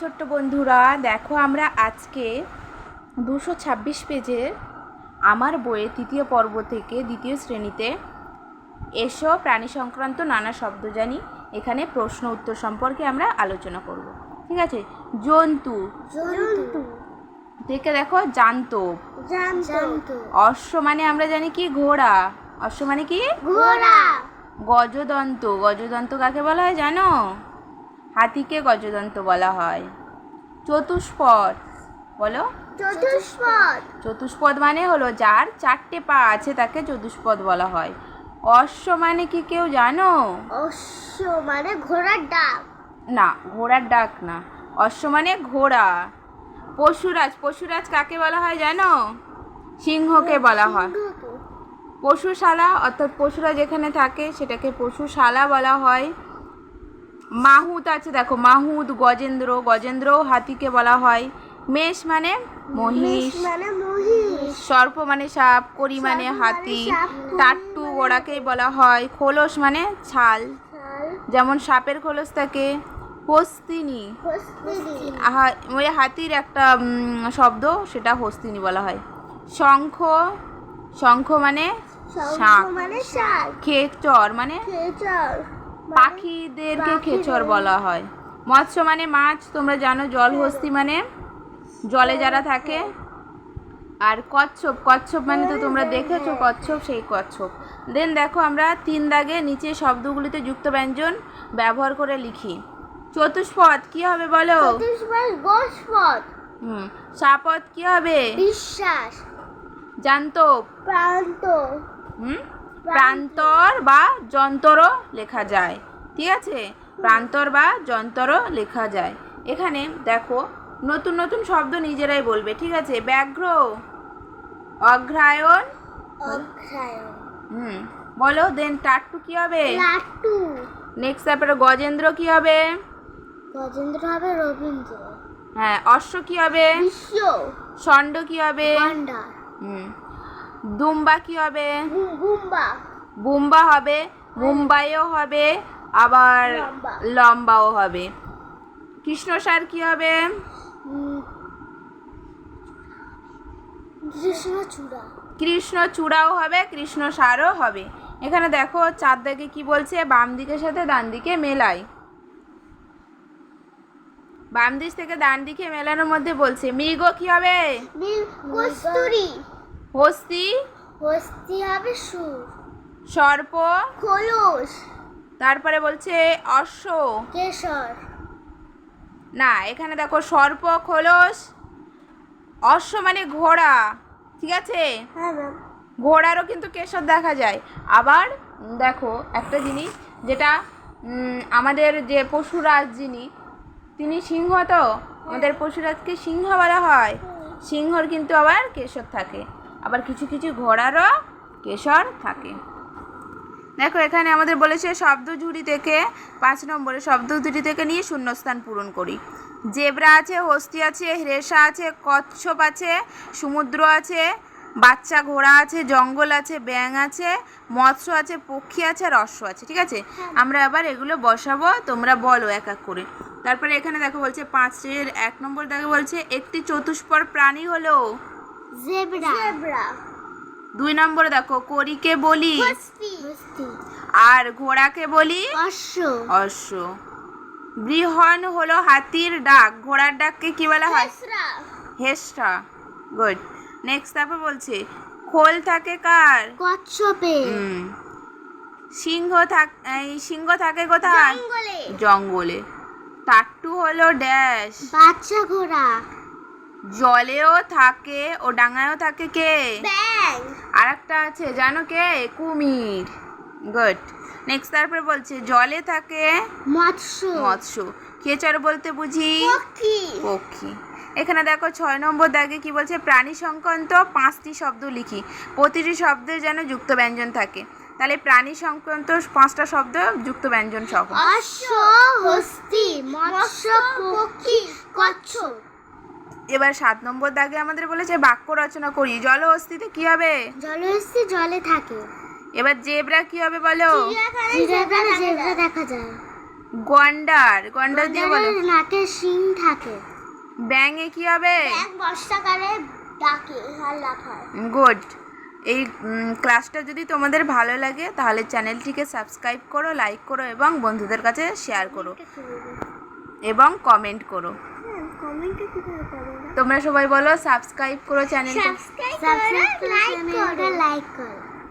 ছোট্ট বন্ধুরা দেখো আমরা আজকে দুশো ছাব্বিশ পেজের আমার বইয়ে তৃতীয় পর্ব থেকে দ্বিতীয় শ্রেণীতে এসো প্রাণী সংক্রান্ত নানা শব্দ জানি। এখানে প্রশ্ন উত্তর সম্পর্কে আমরা আলোচনা করব। ঠিক আছে? জন্তু। জন্তু। থেকে দেখো জন্তু। অশ্ব মানে আমরা জানি কি? ঘোড়া। অশ্ব মানে কি? ঘোড়া। গজদন্ত। গজদন্ত কাকে বলা হয় জানো? হাতিকে গজদন্ত বলা হয়। চতুষ্পদ বলো? চতুষ্পদ। চতুষ্পদ মানে হলো যার চারটে পা আছে তাকে চতুষ্পদ বলা হয়। অশ্ব মানে কি কেউ জানো? অশ্ব মানে ঘোড়ার ডাক। না ঘোড়ার ডাক না। অশ্ব মানে ঘোড়া। পশুরাজ পশুরাজ কাকে বলা হয় জানো? সিংহকে বলা হয়। পশুশালা অর্থাৎ পশুরা যেখানে থাকে সেটাকে পশুশালা বলা হয়। মাহুত আছে দেখো মাহুত গজেন্দ্র গজেন্দ্রও হাতিকে বলা হয়। মেষ মানে মহিষ মানে মহিষ। সর্প মানে সাপ করি মানে মানে হাতি টাট্টু মানে- গোড়াকেই বলা হয় খোলস মানে ছাল। যেমন সাপের খোলস থাকে হস্তিনী। ওই হাতির একটা শব্দ সেটা হস্তিনী বলা হয়। শঙ্খ শঙ্খ মানে শঙ্খ শাঁখ মানে খেচর মানে খেচর। পাখিদেরকে পাখিদের- খেচর বলা হয়। মৎস্য মানে মাছ তোমরা জানো জলহস্তি মানে জলে যারা থাকে। আর কচ্ছপ কচ্ছপ মানে তো তোমরা দেখেছ কচ্ছপ সেই কচ্ছপ। দেন দেখো আমরা তিন দাগে নিচে শব্দগুলিতে যুক্ত ব্যঞ্জন ব্যবহার করে লিখি। চতুষ্পদ কি হবে বলো? চতুষ্পদ হুম সাপদ কি হবে? বিশ্বাস। জান্তব। প্রান্ত। হুম? প্রান্তর বা যন্তরও লেখা যায়। ঠিক আছে? প্রান্তর বা যন্তর লেখা যায়। এখানে দেখো নতুন নতুন শব্দ নিজেরাই বলবে। ঠিক আছে? ব্যাঘ্র অক্ষায়ণ হুম বলো দেন টাট্টু কি হবে? লাট্টু। নেক্সট তারপরে গজেন্দ্র কি হবে? গজেন্দ্র হবে রবীন্দ্র। হ্যাঁ অশ্ব কি হবে? বিশ্ব। ষণ্ড কি হবে? হুম দুম্বা কি হবে? গুম্বা। বুম্বা হবে মুম্বাইও হবে আবার লম্বাও হবে। কৃষ্ণসার কি হবে? কৃষ্ণচূড়া। কৃষ্ণ চূড়াও হবে কৃষ্ণ সারও হবে। এখানে দেখো চার দিকে কি বলছে? বাম দিকের সাথে ডান দিকে মেলাই। বাম দিক থেকে ডান দিকে মেলানোর মধ্যে বলছে মৃগ কি হবে? কস্তুরি। হস্তি? হস্তি হবে সুর। সর্প? খোলস। তারপরে বলছে অশ্ব। কেশর। না এখানে দেখো সর্প খোলস অশ্ব মানে ঘোড়া ঠিক আছে? হ্যাঁ ঘোড়ারও কিন্তু কেশর দেখা যায়। আবার দেখো একটা জিনিস যেটা আমাদের যে পশুরাজ যিনি তিনি সিংহ তো? আমাদের পশুরাজকে সিংহ বলা হয়। সিংহর কিন্তু আবার কেশর থাকে। আবার কিছু কিছু ঘোড়ারও কেশর থাকে। দেখো এখানে আমাদের বলেছে শব্দ ঝুড়ি থেকে পাঁচ নম্বরে শব্দ ঝুড়ি থেকে নিয়ে শূন্যস্থান পূরণ করি। জেব্রা আছে হস্তি আছে হ্রেষা আছে কচ্ছপ আছে সমুদ্র আছে বাচ্চা ঘোড়া আছে জঙ্গল আছে ব্যাং আছে মৎস্য আছে পক্ষী আছে আর অশ্ব আছে ঠিক আছে? আমরা আবার এগুলো বসাবো তোমরা বলো এক এক করে। তারপরে এখানে দেখো বলছে পাঁচের এক নম্বর দেখো বলছে একটি চতুষ্পর প্রাণী হলো। জেব্রা জেব্রা দুই নম্বরে দেখো করিকে বলি? আর ঘোড়াকে বলি? অশ্ব। অশ্ব। বৃহন হলো হাতির ডাক। ঘোড়ার ডাককে কি বলা হয়? হেসরা। গুড নেক্সট তারপর বলছে খোল থাকে কার? কচ্ছপে। হুম। সিংহ থাক এই সিংহ থাকে কোথায়? জঙ্গলে। জঙ্গলে। টাট্টু হলো ড্যাশ। বাচ্চা ঘোড়া। জলেও থাকে ও ডাঙায়ও থাকে কে? আর একটা আছে জানো কে? কুমির। গুড নেক্সট তারপরে বলছে জলে থাকে মৎস্য। মৎস্য। খেচর বলতে বুঝি? পক্ষী। এখানে দেখো ছয় নম্বর দাগে কি বলছে? প্রাণী সংক্রান্ত পাঁচটি শব্দ লিখি। প্রতিটি শব্দে যেন যুক্ত ব্যঞ্জন থাকে। তাহলে প্রাণী সংক্রান্ত পাঁচটা শব্দ যুক্ত ব্যঞ্জন সহ। অশ্ব হস্তি মৎস্য পক্ষী কচ্ছপ। এবার সাত নম্বর দাগে আমাদের বলেছে বাক্য রচনা করি। জলহস্তিতে কি হবে? জলহস্তি জলে থাকে। এবার জেব্রা কি হবে বলো? জেব্রা দেখা যায়। গন্ডার গন্ডার দিয়ে বলো। নাকে শিং থাকে। ব্যাঙে কি হবে? বর্ষাকালে ডাকে গুড। এই ক্লাসটা যদি তোমাদের ভালো লাগে তাহলে চ্যানেলটিকে সাবস্ক্রাইব করো লাইক করো এবং বন্ধুদের কাছে শেয়ার করো। এবং কমেন্ট করো। কমেন্টে কীভাবে করবে তোমরা সবাই বলো সাবস্ক্রাইব করো চ্যানেলটা সাবস্ক্রাইব করো লাইক করো লাইক করো।